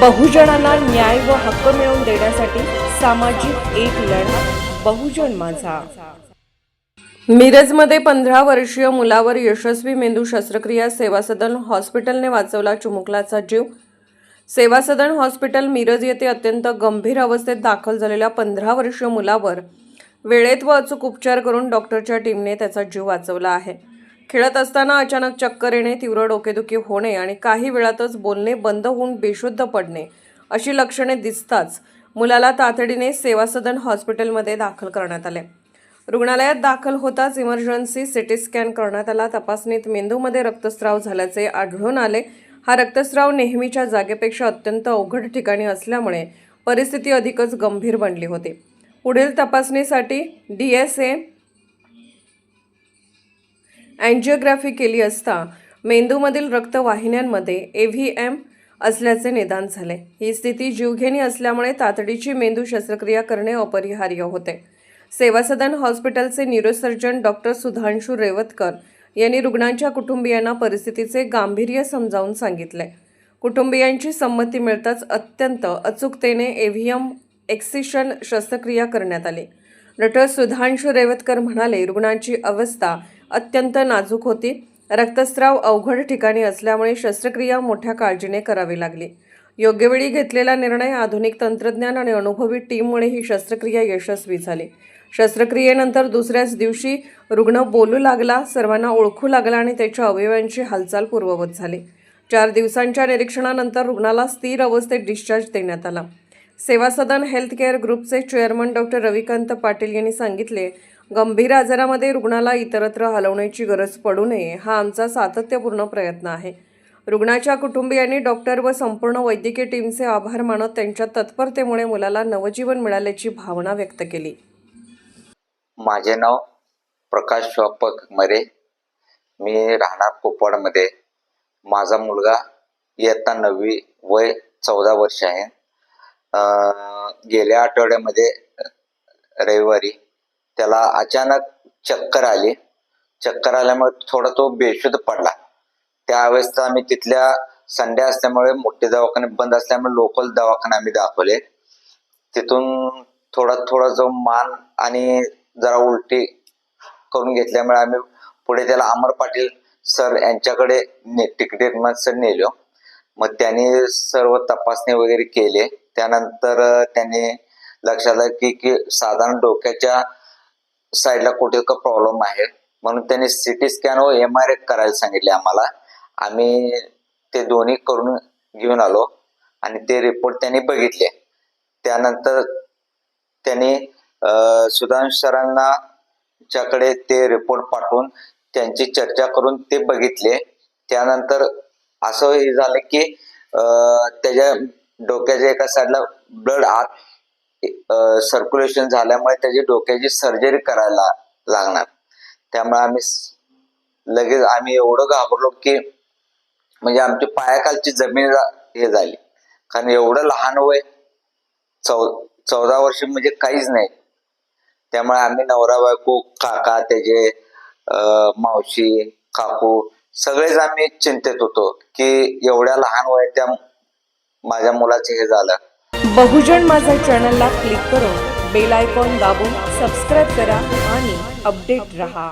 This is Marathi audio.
बहुजनांना न्याय व हक्क मिळवून देण्यासाठी सामाजिक एक लढा बहुजन माझा. मिरजमध्ये पंधरा वर्षीय मुलावर यशस्वी मेंदू शस्त्रक्रिया सेवा सदन हॉस्पिटलने वाचवला चिमुकलाचा जीव. सेवा सदन हॉस्पिटल मिरज येथे अत्यंत गंभीर अवस्थेत दाखल झालेल्या पंधरा वर्षीय मुलावर वेळेत व अचूक उपचार करून डॉक्टरच्या टीमने त्याचा जीव वाचवला आहे. खेळत असताना अचानक चक्कर येणे तीव्र डोकेदुखी होणे आणि काही वेळातच बोलणे बंद होऊन बेशुद्ध पडणे अशी लक्षणे दिसताच मुलाला तातडीने सेवा सदन हॉस्पिटलमध्ये दाखल करण्यात आले. रुग्णालयात दाखल होताच इमर्जन्सी सिटी स्कॅन करण्यात आला. तपासणीत मेंदूमध्ये रक्तस्राव झाल्याचे आढळून आले. हा रक्तस्राव नेहमीच्या जागेपेक्षा अत्यंत अवघड ठिकाणी असल्यामुळे परिस्थिती अधिकच गंभीर बनली होती. पुढील तपासणीसाठी डी एस ए अँजिओग्राफी केली असता मेंदूमधील रक्तवाहिन्यांमध्ये ए व्ही एम असल्याचे निदान झाले. ही स्थिती जीवघेणी असल्यामुळे तातडीची मेंदू शस्त्रक्रिया करणे अपरिहार्य होते. सेवा सदन हॉस्पिटलचे न्यूरोसर्जन डॉक्टर सुधांशू रेवतकर यांनी रुग्णांच्या कुटुंबियांना परिस्थितीचे गांभीर्य समजावून सांगितले. कुटुंबियांची संमती मिळताच अत्यंत अचूकतेने एव्हीएम एक्सिशन शस्त्रक्रिया करण्यात आली. डॉक्टर सुधांशू रेवतकर म्हणाले रुग्णांची अवस्था अत्यंत नाजूक होती. रक्तस्राव अवघड ठिकाणी असल्यामुळे शस्त्रक्रिया मोठ्या काळजीने करावी लागली. योग्य वेळी घेतलेला निर्णय आधुनिक तंत्रज्ञान आणि अनुभवी टीममुळे ही शस्त्रक्रिया यशस्वी झाली. शस्त्रक्रियेनंतर दुसऱ्याच दिवशी रुग्ण बोलू लागला सर्वांना ओळखू लागला आणि त्याच्या अवयवांची हालचाल पूर्ववत झाली. चार दिवसांच्या निरीक्षणानंतर रुग्णाला स्थिर अवस्थेत डिस्चार्ज देण्यात आला. सेवा सदन हेल्थ केअर ग्रुपचे चेअरमन डॉक्टर रविकांत पाटील यांनी सांगितले गंभीर आजारामध्ये रुग्णाला इतरत्र हलवण्याची गरज पडू नये हा आमचा सातत्यपूर्ण प्रयत्न आहे. रुग्णाच्या कुटुंबियांनी डॉक्टर व संपूर्ण वैद्यकीय टीमचे आभार मानत त्यांच्या तत्परतेमुळे मुलाला नवजीवन मिळाल्याची भावना व्यक्त केली. माझे नाव प्रकाश शॉपक मरे. मी राहणार कोपवाडमध्ये. माझा मुलगा इयत्ता नववी वय चौदा वर्ष आहे. गेल्या आठवड्यामध्ये रविवारी त्याला अचानक चक्कर आली. चक्कर आल्यामुळे थोडा तो बेशुद्ध पडला. त्यावेळेस आम्ही तिथल्या संडे असल्यामुळे मोठे दवाखाने बंद असल्यामुळे लोकल दवाखाने आम्ही दाखवले. तिथून थोडा थोडा जो मान आणि जरा उलटी करून घेतल्यामुळे आम्ही पुढे त्याला अमर पाटील सर यांच्याकडे ने टिकटेक सर नेलो. मग त्यांनी सर्व तपासणी वगैरे केले. त्यानंतर त्याने त्यांनी लक्षात आलं की की साधारण डोक्याच्या साईडला कुठे का प्रॉब्लेम आहे. म्हणून त्यांनी सिटी स्कॅन व एम आर करायला सांगितले आम्हाला. आम्ही ते दोन्ही करून घेऊन आलो आणि ते रिपोर्ट त्यांनी बघितले. त्यानंतर त्यांनी सुधांश सरांना च्याकडे ते रिपोर्ट पाठवून त्यांची चर्चा करून ते बघितले. त्यानंतर असं हे झालं की त्याच्या डोक्याच्या एका साईडला ब्लड आत सर्क्युलेशन झाल्यामुळे त्याची डोक्याची सर्जरी करायला लागणार. त्यामुळे आम्ही लगेच आम्ही एवढं घाबरलो की म्हणजे आमची पायाखालची जमीन हे झाली. कारण एवढं लहान वय चौ चौदा वर्ष म्हणजे काहीच नाही. त्यामुळे आम्ही नवरा बायको काका त्याचे मावशी काकू सगळेच आम्ही चिंतेत होतो की एवढ्या लहान वयात त्या माझ्या मुलाचे हे झालं. बहुजन माझा चॅनलला क्लिक करून बेल आयकॉन दाबून सबस्क्राईब करा आणि अपडेट रहा.